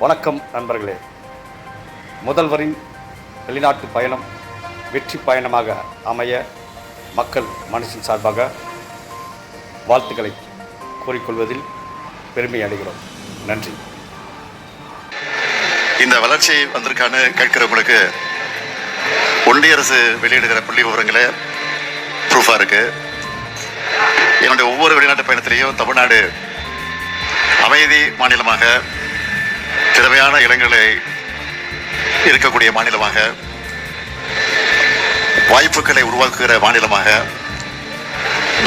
வணக்கம் நண்பர்களே. முதல்வரின் வெளிநாட்டு பயணம் வெற்றி பயணமாக அமைய மக்கள் மனசின் சார்பாக வாழ்த்துக்களை கூறிக்கொள்வதில் பெருமை அடைகிறோம். நன்றி. இந்த வளர்ச்சி வந்திருக்கான்னு கேட்கிறவங்களுக்கு ஒன்றிய அரசு வெளியிடுகிற புள்ளி விவரங்களே ப்ரூஃபாக இருக்கு. என்னுடைய ஒவ்வொரு வெளிநாட்டு பயணத்திலையும் தமிழ்நாடு அமைதி மாநிலமாக திறமையான இளைஞர்களை இருக்கக்கூடிய மாநிலமாக வாய்ப்புகளை உருவாக்குகிற மாநிலமாக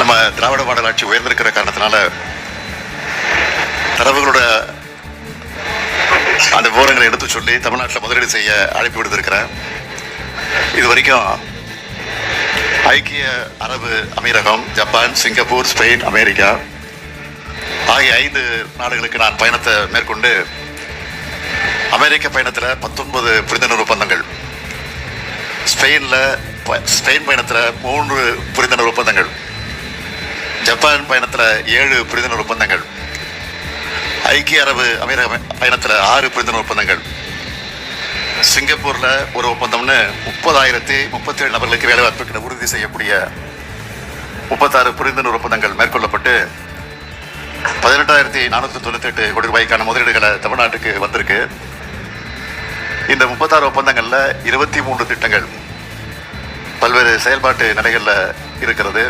நம்ம திராவிட மாடல் ஆட்சி உயர்ந்திருக்கிற காரணத்தினால தரவுகளோட அந்த விவரங்களை எடுத்து சொல்லி தமிழ்நாட்டில் முதலீடு செய்ய அழைப்பு விடுத்திருக்கிறேன். இது வரைக்கும் ஐக்கிய அரபு அமீரகம் ஜப்பான் சிங்கப்பூர் ஸ்பெயின் அமெரிக்கா ஆகிய ஐந்து நாடுகளுக்கு நான் பயணத்தை மேற்கொண்டு அமெரிக்க பயணத்தில் பத்தொன்பது புரிந்துணர்வு ஒப்பந்தங்கள். ஸ்பெயினில் ப- ஸ்பெயின் பயணத்தில் மூன்று புரிந்துணர்வு ஒப்பந்தங்கள். ஜப்பான் பயணத்தில் ஏழு புரிந்துணர்வு ஒப்பந்தங்கள். ஐக்கிய அரபு அமீரக பயணத்தில் ஆறு புரிந்துணர்வு ஒப்பந்தங்கள். சிங்கப்பூரில் ஒரு ஒப்பந்தம்னு முப்பதாயிரத்தி முப்பத்தேழு நபர்களுக்கு வேலைவாய்ப்புகளை உறுதி செய்யக்கூடிய முப்பத்தாறு புரிந்துணர்வு ஒப்பந்தங்கள் மேற்கொள்ளப்பட்டு பதினெட்டாயிரத்தி நானூற்றி தொண்ணூற்றி எட்டு கோடி ரூபாய்க்கான முதலீடுகளை தமிழ்நாட்டுக்கு வந்து இந்த முப்பத்தாறு ஒப்பந்தங்களில் இருபத்தி மூன்று திட்டங்கள் பல்வேறு செயல்பாட்டு நிலைகளில் இருக்கிறது.